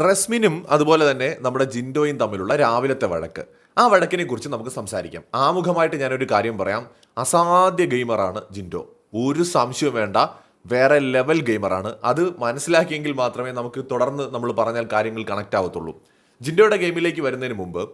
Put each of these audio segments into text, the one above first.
റസ്മിനും അതുപോലെ തന്നെ നമ്മുടെ ജിൻഡോയും തമ്മിലുള്ള രാവിലത്തെ വഴക്ക്. ആ വഴക്കിനെ കുറിച്ച് നമുക്ക് സംസാരിക്കാം. ആമുഖമായിട്ട് ഞാനൊരു കാര്യം പറയാം. അസാധ്യ ഗെയിമറാണ് ജിൻഡോ. ഒരു സംശയവും വേണ്ട. വേറെ ലെവൽ ഗെയിമറാണ്. അത് മനസ്സിലാക്കിയെങ്കിൽ മാത്രമേ നമുക്ക് തുടർന്ന് നമ്മൾ പറഞ്ഞാൽ കാര്യങ്ങൾ കണക്റ്റ് ആവത്തുള്ളൂ. ജിൻഡോയുടെ ഗെയിമിലേക്ക് വരുന്നതിന് മുമ്പ്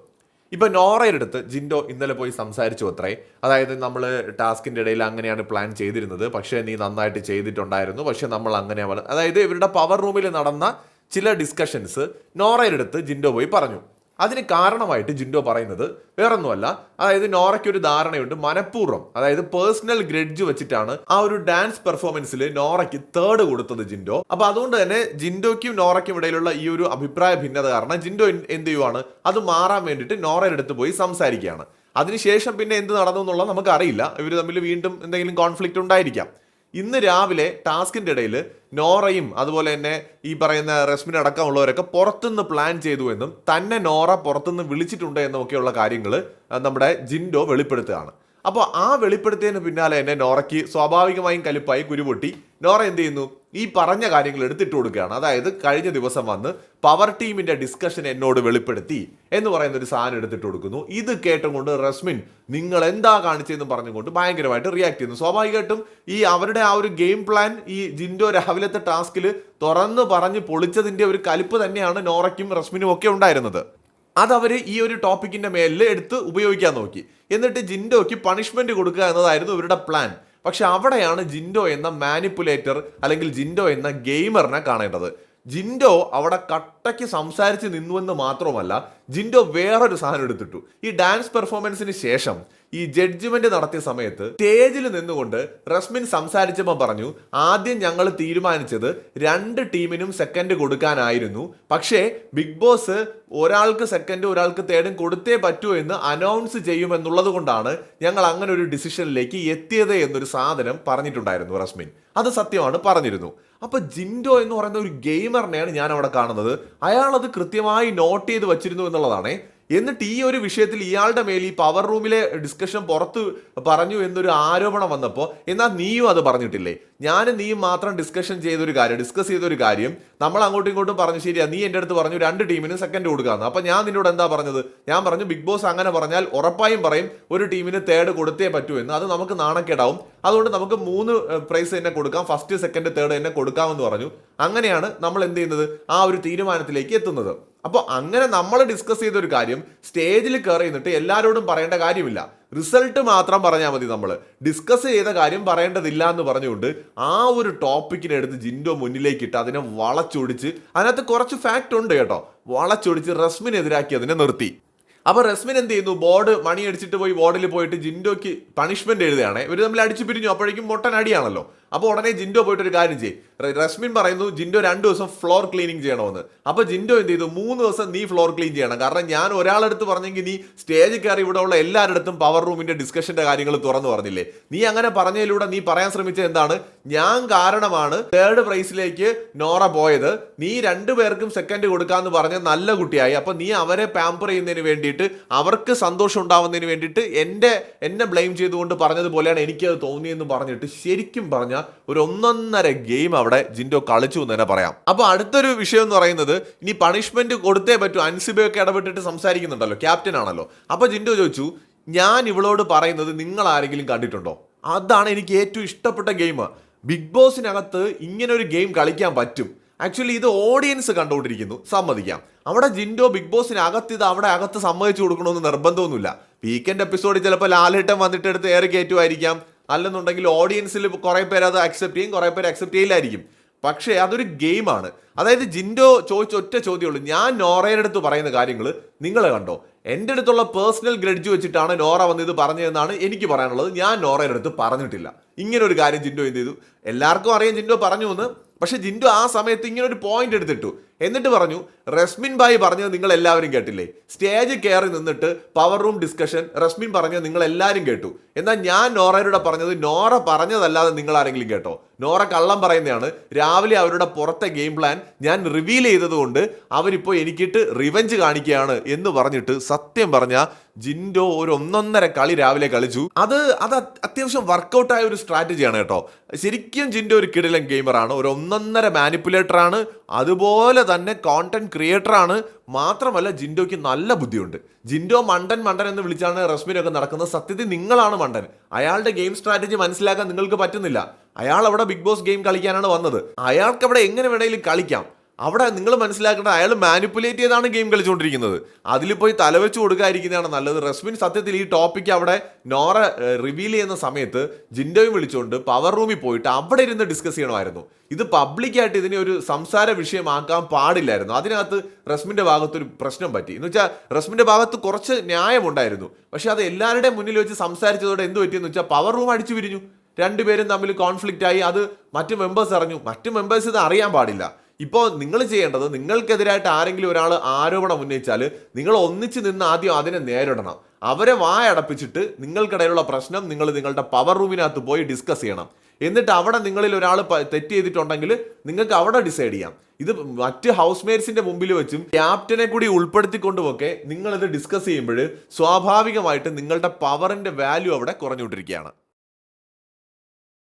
ഇപ്പൊ നോറയുടെ അടുത്ത് ജിൻഡോ ഇന്നലെ പോയി സംസാരിച്ചു അത്രേ. അതായത് നമ്മൾ ടാസ്കിന്റെ ഇടയിൽ അങ്ങനെയാണ് പ്ലാൻ ചെയ്തിരുന്നത്. പക്ഷേ നീ നന്നായിട്ട് ചെയ്തിട്ടുണ്ടായിരുന്നു. പക്ഷേ നമ്മൾ അങ്ങനെ അതായത് ഇവരുടെ പവർ റൂമിൽ നടന്ന ചില ഡിസ്കഷൻസ് നോറയുടെ അടുത്ത് ജിൻഡോ പോയി പറഞ്ഞു. അതിന് കാരണമായിട്ട് ജിൻഡോ പറയുന്നത് വേറൊന്നുമല്ല. അതായത് നോറയ്ക്ക് ഒരു ധാരണയുണ്ട് മനഃപൂർവം. അതായത് പേഴ്സണൽ ഗ്രഡ്ജ് വെച്ചിട്ടാണ് ആ ഒരു ഡാൻസ് പെർഫോമൻസിൽ നോറയ്ക്ക് തേർഡ് കൊടുത്തത് ജിൻഡോ. അപ്പൊ അതുകൊണ്ട് തന്നെ ജിൻഡോയ്ക്കും നോറയ്ക്കും ഇടയിലുള്ള ഈ ഒരു അഭിപ്രായ ഭിന്നത കാരണം ജിൻഡോ എന്ത് ചെയ്യുവാണ്? അത് മാറാൻ വേണ്ടിയിട്ട് നോറയുടെ അടുത്ത് പോയി സംസാരിക്കുകയാണ്. അതിനുശേഷം പിന്നെ എന്ത് നടന്നു എന്നുള്ളത് നമുക്ക് അറിയില്ല ഇവർ തമ്മിൽ വീണ്ടും എന്തെങ്കിലും കോൺഫ്ലിക്റ്റ് ഉണ്ടായിരിക്കാം. ഇന്ന് രാവിലെ ടാസ്കിന്റെ ഇടയിൽ നോറയും അതുപോലെ തന്നെ ഈ പറയുന്ന റസ്മിൻ അടക്കമുള്ളവരൊക്കെ പുറത്തുനിന്ന് പ്ലാൻ ചെയ്തു എന്നും തന്നെ നോറ പുറത്തുനിന്ന് വിളിച്ചിട്ടുണ്ട് എന്നൊക്കെയുള്ള കാര്യങ്ങൾ നമ്മുടെ ജിൻഡോ വെളിപ്പെടുത്തുകയാണ്. അപ്പോൾ ആ വെളിപ്പെടുത്തിയതിന് പിന്നാലെ എന്നെ നോറയ്ക്ക് സ്വാഭാവികമായും കലിപ്പായി കുരുപൊട്ടി. നോറ എന്ത് ചെയ്യുന്നു? ഈ പറഞ്ഞ കാര്യങ്ങൾ എടുത്തിട്ട് കൊടുക്കുകയാണ്. അതായത് കഴിഞ്ഞ ദിവസം വന്ന് പവർ ടീമിന്റെ ഡിസ്കഷൻ എന്നോട് വെളിപ്പെടുത്തി എന്ന് പറയുന്ന ഒരു സാധനം എടുത്തിട്ട് കൊടുക്കുന്നു. ഇത് കേട്ടുകൊണ്ട് റസ്മിൻ നിങ്ങൾ എന്താ കാണിച്ചതെന്ന് പറഞ്ഞുകൊണ്ട് ഭയങ്കരമായിട്ട് റിയാക്ട് ചെയ്യുന്നു. സ്വാഭാവികമായിട്ടും ഈ അവരുടെ ആ ഒരു ഗെയിം പ്ലാൻ ഈ ജിൻഡോ രാവിലത്തെ ടാസ്കിൽ തുറന്ന് പറഞ്ഞ് പൊളിച്ചതിന്റെ ഒരു കലിപ്പ് തന്നെയാണ് നോറയ്ക്കും റസ്മിനും ഒക്കെ ഉണ്ടായിരുന്നത്. അതവർ ഈ ഒരു ടോപ്പിക്കിന്റെ മേലിൽ എടുത്ത് ഉപയോഗിക്കാൻ നോക്കി. എന്നിട്ട് ജിൻഡോയ്ക്ക് പണിഷ്മെന്റ് കൊടുക്കുക എന്നതായിരുന്നു ഇവരുടെ പ്ലാൻ പക്ഷെ അവിടെയാണ് ജിൻഡോ എന്ന മാനിപ്പുലേറ്റർ അല്ലെങ്കിൽ ജിൻഡോ എന്ന ഗെയിമറിനെ കാണേണ്ടത്. ജിൻഡോ അവിടെ കട്ടയ്ക്ക് സംസാരിച്ച് നിന്നുവെന്ന് മാത്രമല്ല ജിൻഡോ വേറൊരു സാധനം എടുത്തിട്ടു. ഈ ഡാൻസ് പെർഫോമൻസിന് ശേഷം ഈ ജഡ്ജ്മെന്റ് നടത്തിയ സമയത്ത് സ്റ്റേജിൽ നിന്നുകൊണ്ട് റസ്മിൻ സംസാരിച്ചപ്പോൾ പറഞ്ഞു ആദ്യം ഞങ്ങൾ തീരുമാനിച്ചത് രണ്ട് ടീമിനും സെക്കൻഡ് കൊടുക്കാനായിരുന്നു. പക്ഷേ ബിഗ് ബോസ് ഒരാൾക്ക് സെക്കൻഡ് ഒരാൾക്ക് തേർഡും കൊടുത്തേ പറ്റൂ എന്ന് അനൗൺസ് ചെയ്യുമെന്നുള്ളത് കൊണ്ടാണ് ഞങ്ങൾ അങ്ങനെ ഒരു ഡിസിഷനിലേക്ക് എത്തിയത് എന്നൊരു സാധനം പറഞ്ഞിട്ടുണ്ടായിരുന്നു റസ്മിൻ. അത് സത്യമാണ് പറഞ്ഞിരുന്നു. അപ്പൊ ജിൻഡോ എന്ന് പറയുന്ന ഒരു ഗെയിമറിനെയാണ് ഞാൻ അവിടെ കാണുന്നത്. അയാൾ അത് കൃത്യമായി നോട്ട് ചെയ്ത് വച്ചിരുന്നു എന്നുള്ളതാണ്. എന്നിട്ട് ഈ ഒരു വിഷയത്തിൽ ഇയാളുടെ മേൽ ഈ പവർ റൂമിലെ ഡിസ്കഷൻ പുറത്ത് പറഞ്ഞു എന്നൊരു ആരോപണം വന്നപ്പോൾ എന്നാൽ നീയും അത് പറഞ്ഞിട്ടില്ലേ? ഞാനും നീയും മാത്രം ഡിസ്കഷൻ ചെയ്തൊരു കാര്യം ഡിസ്കസ് ചെയ്തൊരു കാര്യം നമ്മൾ അങ്ങോട്ടും ഇങ്ങോട്ടും പറഞ്ഞു ശരിയാ നീ എന്റെ അടുത്ത് പറഞ്ഞു രണ്ട് ടീമിന് സെക്കൻഡ് കൊടുക്കാന്ന്. അപ്പോൾ ഞാൻ നിന്നോട് എന്താ പറഞ്ഞത്? ഞാൻ പറഞ്ഞു ബിഗ് ബോസ് അങ്ങനെ പറഞ്ഞാൽ ഉറപ്പായും പറയും ഒരു ടീമിന് തേർഡ് കൊടുത്തേ പറ്റൂ എന്ന്. അത് നമുക്ക് നാണക്കേടാവും. അതുകൊണ്ട് നമുക്ക് മൂന്ന് പ്രൈസ് തന്നെ കൊടുക്കാം. ഫസ്റ്റ് സെക്കൻഡ് തേർഡ് തന്നെ കൊടുക്കാമെന്ന് പറഞ്ഞു. അങ്ങനെയാണ് നമ്മൾ എന്ത് ചെയ്യുന്നത്? ആ ഒരു തീരുമാനത്തിലേക്ക് എത്തുന്നത്. അപ്പോൾ അങ്ങനെ നമ്മൾ ഡിസ്കസ് ചെയ്ത ഒരു കാര്യം സ്റ്റേജിൽ കയറി നിന്നിട്ട് എല്ലാവരോടും പറയേണ്ട കാര്യമില്ല. റിസൾട്ട് മാത്രം പറഞ്ഞാൽ മതി നമ്മൾ ഡിസ്കസ് ചെയ്ത കാര്യം പറയേണ്ടതില്ല എന്ന് പറഞ്ഞുകൊണ്ട് ആ ഒരു ടോപ്പിക്കിനെ എടുത്ത് ജിൻഡോ മുന്നിലേക്കിട്ട് അതിനെ വളച്ചൊടിച്ച് അതിനകത്ത് കുറച്ച് ഫാക്റ്റ് ഉണ്ട് കേട്ടോ. വളച്ചൊടിച്ച് റസ്മിനെതിരാക്കി അതിനെ നിർത്തി. അപ്പൊ റസ്മിൻ എന്ത് ചെയ്യുന്നു? ബോർഡ് മണി അടിച്ചിട്ട് പോയി ബോർഡിൽ പോയിട്ട് ജിൻഡോയ്ക്ക് പണിഷ്മെന്റ് എഴുതുകയാണ്. ഇവർ തമ്മിൽ അടിച്ചു പിരിഞ്ഞു. അപ്പോഴേക്കും മൊട്ടൻ അടിയാണല്ലോ. അപ്പോൾ ഉടനെ ജിൻഡോ പോയിട്ട് ഒരു കാര്യം ചെയ്യും. റസ്മിൻ പറയുന്നു ജിൻഡോ രണ്ട് ദിവസം ഫ്ലോർ ക്ലീനിങ് ചെയ്യണമെന്ന്. അപ്പോൾ ജിൻഡോ എന്ത് ചെയ്തു? മൂന്ന് ദിവസം നീ ഫ്ലോർ ക്ലീൻ ചെയ്യണം. കാരണം ഞാൻ ഒരാളെടുത്ത് പറഞ്ഞെങ്കിൽ നീ സ്റ്റേജ് കയറി ഇവിടെ ഉള്ള എല്ലാവരുടെ പവർ റൂമിന്റെ ഡിസ്കഷന്റെ കാര്യങ്ങൾ തുറന്നു പറഞ്ഞില്ലേ? നീ അങ്ങനെ പറഞ്ഞതിലൂടെ നീ പറയാൻ ശ്രമിച്ചത് എന്താണ്? ഞാൻ കാരണമാണ് തേർഡ് പ്രൈസിലേക്ക് നോറ പോയത്. നീ രണ്ടു പേർക്കും സെക്കൻഡ് കൊടുക്കാമെന്ന് പറഞ്ഞ നല്ല കുട്ടിയായി. അപ്പോൾ നീ അവരെ പാമ്പർ ചെയ്യുന്നതിന് വേണ്ടിയിട്ട് അവർക്ക് സന്തോഷം ഉണ്ടാവുന്നതിന് വേണ്ടിയിട്ട് എന്റെ എന്നെ ബ്ലെയിം ചെയ്തുകൊണ്ട് പറഞ്ഞതുപോലെയാണ് എനിക്കത് തോന്നിയെന്ന് പറഞ്ഞിട്ട് ശരിക്കും പറഞ്ഞ ഒരു ഒന്നൊന്നര ഗെയിം അവിടെ ജിൻഡോ കളിച്ചു എന്ന് തന്നെ പറയാം. അപ്പോൾ അടുത്തൊരു വിഷയം എന്ന് പറയുന്നത് ഇനി പണിഷ്മെന്റ് കൊടുത്തേ പറ്റൂ അൻസിബയൊക്കെ ഇടപെട്ടിട്ട് സംസാരിക്കുന്നുണ്ടല്ലോ ക്യാപ്റ്റൻ ആണല്ലോ. അപ്പോൾ ജിൻഡോ ചോദിച്ചു ഞാൻ ഇവളോട് പറയുന്നത് നിങ്ങൾ ആരെങ്കിലും കണ്ടിട്ടുണ്ടോ? അതാണ് എനിക്ക് ഏറ്റവും ഇഷ്ടപ്പെട്ട ഗെയിം ബിഗ് ബോസിനകത്ത് ഇങ്ങനെ ഒരു ഗെയിം കളിക്കാൻ പറ്റും. ആക്ച്വലി ഇത് ഓഡിയൻസ് കണ്ടുകൊണ്ടിരിക്കുന്നു സമ്മതിക്കാം. അവിടെ ജിൻഡോ ബിഗ് ബോസിനകത്ത് ഇത് അവിടെ അകത്ത് സമ്മതിച്ചു കൊടുക്കണമെന്ന് നിർബന്ധമൊന്നുമില്ല. വീക്കെൻഡ് എപ്പിസോഡിൽ ചിലപ്പോൾ ലാലേട്ടൻ വന്നിട്ട് എടുത്ത് ഏറെ കയറ്റുമായിരിക്കാം. അല്ലെന്നുണ്ടെങ്കിൽ ഓഡിയൻസിൽ കുറേ പേര് അത് അക്സെപ്റ്റ് ചെയ്യും കുറേ പേര് അക്സെപ്റ്റ് ചെയ്യില്ലായിരിക്കും. പക്ഷേ അതൊരു ഗെയിമാണ്. അതായത് ജിൻഡോ ചോദിച്ച ഒറ്റ ചോദ്യമുള്ളൂ. ഞാൻ നോറയുടെ അടുത്ത് പറയുന്ന കാര്യങ്ങൾ നിങ്ങൾ കണ്ടോ? എന്റെ അടുത്തുള്ള പേഴ്സണൽ ഗ്രഡ്ജ് വെച്ചിട്ടാണ് നോറ വന്ന് ഇത് പറഞ്ഞതെന്നാണ് എനിക്ക് പറയാനുള്ളത്. ഞാൻ നോറയുടെ അടുത്ത് പറഞ്ഞിട്ടില്ല. ഇങ്ങനെ ഒരു കാര്യം ജിൻഡോ എന്ത് ചെയ്തു? എല്ലാവർക്കും അറിയാം ജിൻഡോ പറഞ്ഞു എന്ന്. പക്ഷെ ജിൻഡു ആ സമയത്ത് ഇങ്ങനെ ഒരു പോയിന്റ് എടുത്തിട്ടു. എന്നിട്ട് പറഞ്ഞു റസ്മിൻ ബായി പറഞ്ഞത് നിങ്ങൾ എല്ലാവരും കേട്ടില്ലേ? സ്റ്റേജ് കയറി നിന്നിട്ട് പവർ റൂം ഡിസ്കഷൻ റസ്മിൻ പറഞ്ഞത് നിങ്ങൾ എല്ലാവരും കേട്ടു. എന്നാൽ ഞാൻ നോറയുടെ പറഞ്ഞത് നോറ പറഞ്ഞതല്ലാതെ നിങ്ങൾ ആരെങ്കിലും കേട്ടോ? നോറ കള്ളം പറയുന്നതാണ്. രാവിലെ അവരുടെ പുറത്തെ ഗെയിം പ്ലാൻ ഞാൻ റിവീൽ ചെയ്തതുകൊണ്ട് അവരിപ്പോൾ എനിക്കിട്ട് റിവഞ്ച് കാണിക്കുകയാണ് എന്ന് പറഞ്ഞിട്ട് സത്യം പറഞ്ഞ ജിൻഡോ ഒരു ഒന്നൊന്നര കളി രാവിലെ കളിച്ചു. അത് അത് അത്യാവശ്യം വർക്കൗട്ടായ ഒരു സ്ട്രാറ്റജിയാണ് കേട്ടോ. ശരിക്കും ജിൻഡോ ഒരു കിടിലൻ ഗെയിമറാണ് ഒരു ഒന്നൊന്നര മാനിപ്പുലേറ്റർ ആണ്. അതുപോലെ തന്നെ കോണ്ടന്റ് ക്രിയേറ്റർ ആണ്. മാത്രമല്ല ജിൻഡോയ്ക്ക് നല്ല ബുദ്ധിയുണ്ട്. ജിൻഡോ മണ്ടൻ മണ്ടൻ എന്ന് വിളിച്ചാണ് റസ്മിനൊക്കെ നടക്കുന്നത്. സത്യത്തിൽ നിങ്ങളാണ് മണ്ടൻ. അയാളുടെ ഗെയിം സ്ട്രാറ്റജി മനസ്സിലാക്കാൻ നിങ്ങൾക്ക് പറ്റുന്നില്ല. അയാൾ അവിടെ ബിഗ് ബോസ് ഗെയിം കളിക്കാനാണ് വന്നത്. അയാൾക്ക് അവിടെ എങ്ങനെ വേണമെങ്കിലും കളിക്കാം. അവിടെ നിങ്ങൾ മനസ്സിലാക്കേണ്ട അയാൾ മാനിപ്പുലേറ്റ് ചെയ്താണ് ഗെയിം കളിച്ചുകൊണ്ടിരിക്കുന്നത്. അതിൽ പോയി തലവെച്ച് കൊടുക്കാതിരിക്കുന്നതാണ് നല്ലത്. റസ്മിൻ സത്യത്തിൽ ഈ ടോപ്പിക്ക് അവിടെ നോറ റിവീൽ ചെയ്യുന്ന സമയത്ത് ജിൻഡോയും വിളിച്ചുകൊണ്ട് പവർ റൂമിൽ പോയിട്ട് അവിടെ ഇരുന്ന് ഡിസ്കസ് ചെയ്യണമായിരുന്നു. ഇത് പബ്ലിക്കായിട്ട് ഇതിനെ ഒരു സംസാര വിഷയമാക്കാൻ പാടില്ലായിരുന്നു. അതിനകത്ത് റസ്മിന്റെ ഭാഗത്തൊരു പ്രശ്നം പറ്റി. എന്ന് വെച്ചാൽ റസ്മിന്റെ ഭാഗത്ത് കുറച്ച് ന്യായമുണ്ടായിരുന്നു. പക്ഷേ അത് എല്ലാവരുടെയും മുന്നിൽ വെച്ച് സംസാരിച്ചതോടെ എന്ത് പറ്റിയെന്ന് വെച്ചാൽ പവർ റൂം അടിച്ചു പിരിഞ്ഞു. രണ്ടുപേരും തമ്മിൽ കോൺഫ്ലിക്റ്റ് ആയി. അത് മറ്റ് മെമ്പേഴ്സ് അറിഞ്ഞു. മറ്റ് മെമ്പേഴ്സ് ഇത് അറിയാൻ പാടില്ല. ഇപ്പോൾ നിങ്ങൾ ചെയ്യേണ്ടത് നിങ്ങൾക്കെതിരായിട്ട് ആരെങ്കിലും ഒരാൾ ആരോപണം ഉന്നയിച്ചാൽ നിങ്ങൾ ഒന്നിച്ച് നിന്ന് ആദ്യം അതിനെ നേരിടണം. അവരെ വായടപ്പിച്ചിട്ട് നിങ്ങൾക്കിടയിലുള്ള പ്രശ്നം നിങ്ങൾ നിങ്ങളുടെ പവർ റൂമിനകത്ത് പോയി ഡിസ്കസ് ചെയ്യണം. എന്നിട്ട് അവിടെ നിങ്ങളിൽ ഒരാൾ തെറ്റ് ചെയ്തിട്ടുണ്ടെങ്കിൽ നിങ്ങൾക്ക് അവിടെ ഡിസൈഡ് ചെയ്യാം. ഇത് മറ്റ് ഹൗസ് മേറ്റ്സിന്റെ മുമ്പിൽ വെച്ചും ക്യാപ്റ്റനെ കൂടി ഉൾപ്പെടുത്തിക്കൊണ്ടുമൊക്കെ നിങ്ങൾ ഇത് ഡിസ്കസ് ചെയ്യുമ്പോൾ സ്വാഭാവികമായിട്ട് നിങ്ങളുടെ പവറിന്റെ വാല്യൂ അവിടെ കുറഞ്ഞുകൊണ്ടിരിക്കുകയാണ്.